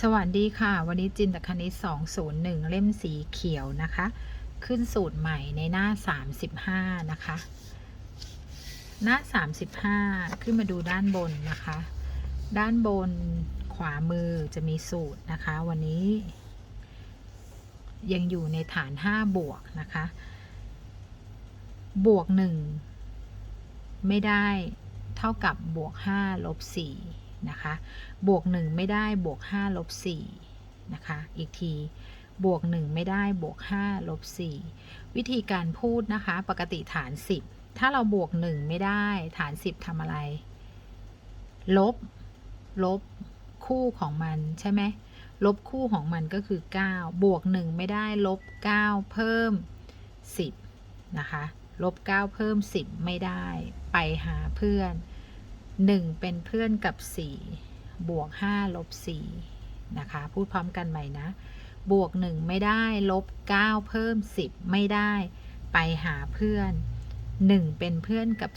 สวัสดีค่ะ วันนี้จินตคณิต 201 เล่มสีเขียวนะคะ ขึ้นสูตรใหม่ในหน้า 35 นะคะ หน้า 35 ขึ้นมาดูด้านบนนะคะ ด้านบนขวามือจะมีสูตรนะคะ วันนี้ ยังอยู่ในฐาน 5 บวกนะคะ บวก 1 ไม่ได้เท่ากับบวก 5 ลบ 4 นะคะ บวก 1 ไม่ได้บวก5ลบ4นะคะ อีกที บวก 1 ไม่ได้บวก5ลบ4วิธีการพูดนะคะ ปกติฐาน 10 ถ้าเราบวก 1 ไม่ได้ฐาน 10ทำอะไร ลบ ลบคู่ของมันใช่ไหมลบคู่ของมันก็คือ 9 บวก 1 ไม่ได้ลบ 9 เพิ่ม 10 นะคะ ลบ 9 เพิ่ม 10 ไม่ได้ ไปหาเพื่อน 1 เป็นเพื่อนกับ 4 บวก 5 ลบ 4 นะคะ พูดพร้อมกันใหม่นะ บวก 1 ไม่ได้ ลบ 9 เพิ่ม 10 ไม่ได้ ไปหาเพื่อน 1 เป็นเพื่อนกับ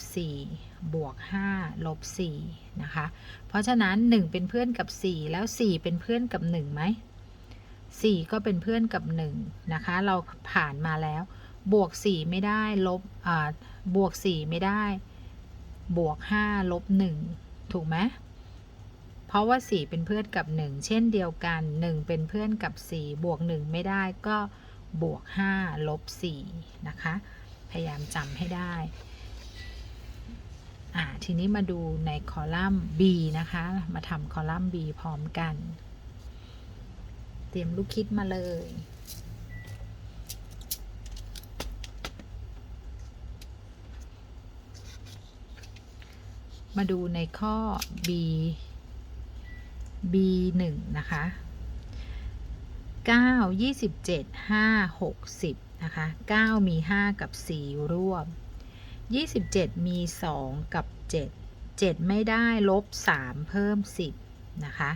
4 บวก 5 ลบ 4 นะคะ เพราะฉะนั้น 1 เป็นเพื่อนกับ 4 แล้ว 4 เป็นเพื่อนกับ 1ไหม 4 ก็เป็นเพื่อนกับ 1 นะคะ เราผ่านมาแล้ว บวก 4 ไม่ได้ ลบบวก 4 ไม่ได้ บวก5ลบ1ถูกไหมเพราะว่า 4 เป็นเพื่อนกับ 1 เช่นเดียวกัน 1 เป็นเพื่อนกับ 4 บวก 1 ไม่ได้ก็บวก5ลบ4นะคะ พยายามจำให้ได้อ่าทีนี้มาดูในคอลัมน์ B นะคะ มาทำคอลัมน์ B พร้อมกัน เตรียมลูกคิดมาเลย มาดูในข้อ B B 1นะคะ 9 27 5 60 นะคะ 9 มี 5 กับ 4 ร่วม 27 มี 2 กับ 7 7 ไม่ได้ลบ 3 เพิ่ม 10 นะคะ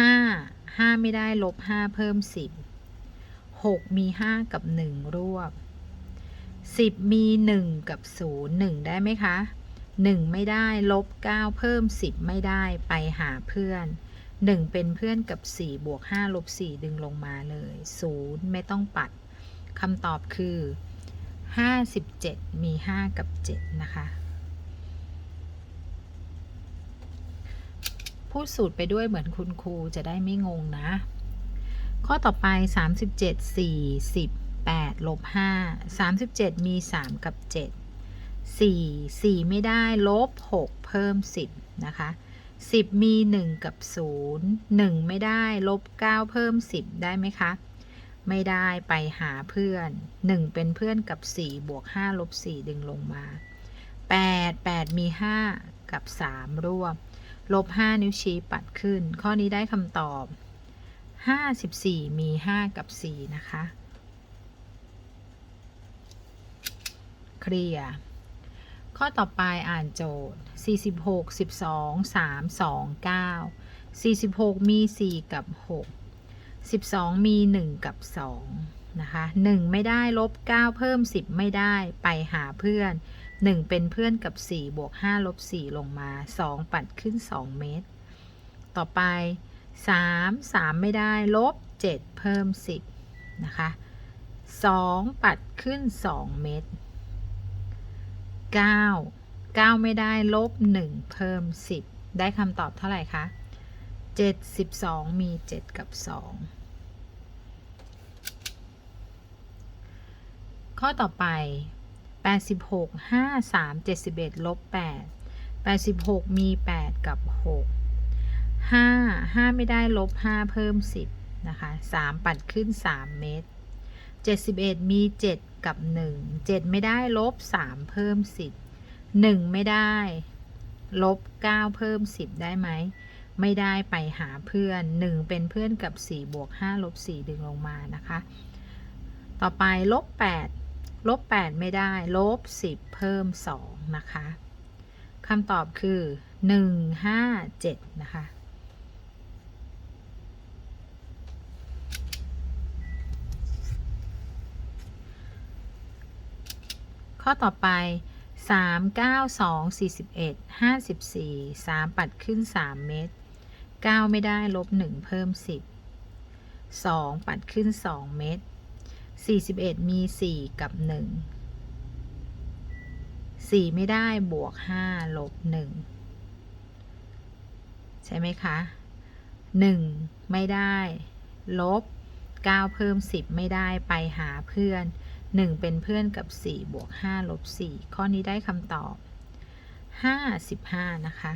5 5 ไม่ได้ลบ 5 เพิ่ม 10 6 มี 5 กับ 1 ร่วม 10 มี 1 กับ 0 1 ได้ไหมคะ 1 ไม่ได้ ลบ 9 เพิ่ม 10 ไม่ได้ไปหาเพื่อน 1 เป็นเพื่อนกับ 4 บวก 5 ลบ 4 ดึงลงมาเลย 0 ไม่ต้องปัดคำตอบคือ 57 มี 5 กับ 7 นะคะพูดสูตรไปด้วยเหมือนคุณครูจะได้ไม่งงนะ ข้อต่อไป 37 4 10 8ลบ5 37 มี 3 กับ 7 4 4 ไม่ได้ ลบ 6 เพิ่ม 10 นะคะ 10 มี 1 กับ 0 1 ไม่ได้ ลบ 9 เพิ่ม 10 ได้ไหมคะ ไม่ได้ไปหาเพื่อน 1 เป็นเพื่อนกับ 4 บวก 5 ลบ 4 ดึงลงมา 8 8 มี 5 กับ 3 ร่วม ลบ 5 นิ้วชี้ปัดขึ้น ข้อนี้ได้คำตอบ 54 มี 5 กับ 4 นะคะ เคลียร์ ข้อต่อไปอ่านโจทย์ 46 12 3 2 9 46 มี 4 กับ 6 12 มี 1 กับ 2 นะคะ 1 ไม่ได้ลบ 9 เพิ่ม 10 ไม่ได้ไปหาเพื่อน 1 เป็นเพื่อนกับ 4 บวก 5 ลบ 4 ลงมา 2 ปัดขึ้น 2 เมตร ต่อไป 3 3 ไม่ได้ ลบ 7 เพิ่ม 10 นะคะ 2 ปัดขึ้น 2 เมตร 9 9 ไม่ได้ลบ 1 เพิ่ม 10 ได้คำตอบเท่าไหร่คะ 72 มี 7 กับ 2 ข้อต่อไป 86 5 3 71ลบ8 86 มี 8 กับ 6 5 5 ไม่ได้ลบ 5 เพิ่ม 10 นะคะ 3 ปัดขึ้น 3 เมตร 71 มี 7 กับ 1 7 ไม่ได้ลบ 3 เพิ่ม 10 1 ไม่ได้ ลบ 9 เพิ่ม 10 ได้ไหม ไม่ได้ไปหาเพื่อน 1 เป็นเพื่อนกับ 4 บวก 5 ลบ 4 ดึงลงมานะคะ ต่อไปลบ 8 ลบ 8 ไม่ได้ ลบ 10 เพิ่ม 2 นะคะคำตอบคือ 1 5 7 นะคะ ข้อต่อไป 3 9 2 41 54 3 ปัดขึ้น 3 เมตร 9 ไม่ได้ลบ 1 เพิ่ม 10 2 ปัดขึ้น 2 เม็ด41 มี 4 กับ 1 4 ไม่ได้บวก 5 ลบ 1 ใช่ไหมคะ 1 ไม่ได้ ลบ 9 เพิ่ม 10 ไม่ได้ไปหาเพื่อน 1 เป็นเพื่อนกับ 4 บวก5ลบ4ข้อนี้ได้คำตอบ 55 นะคะ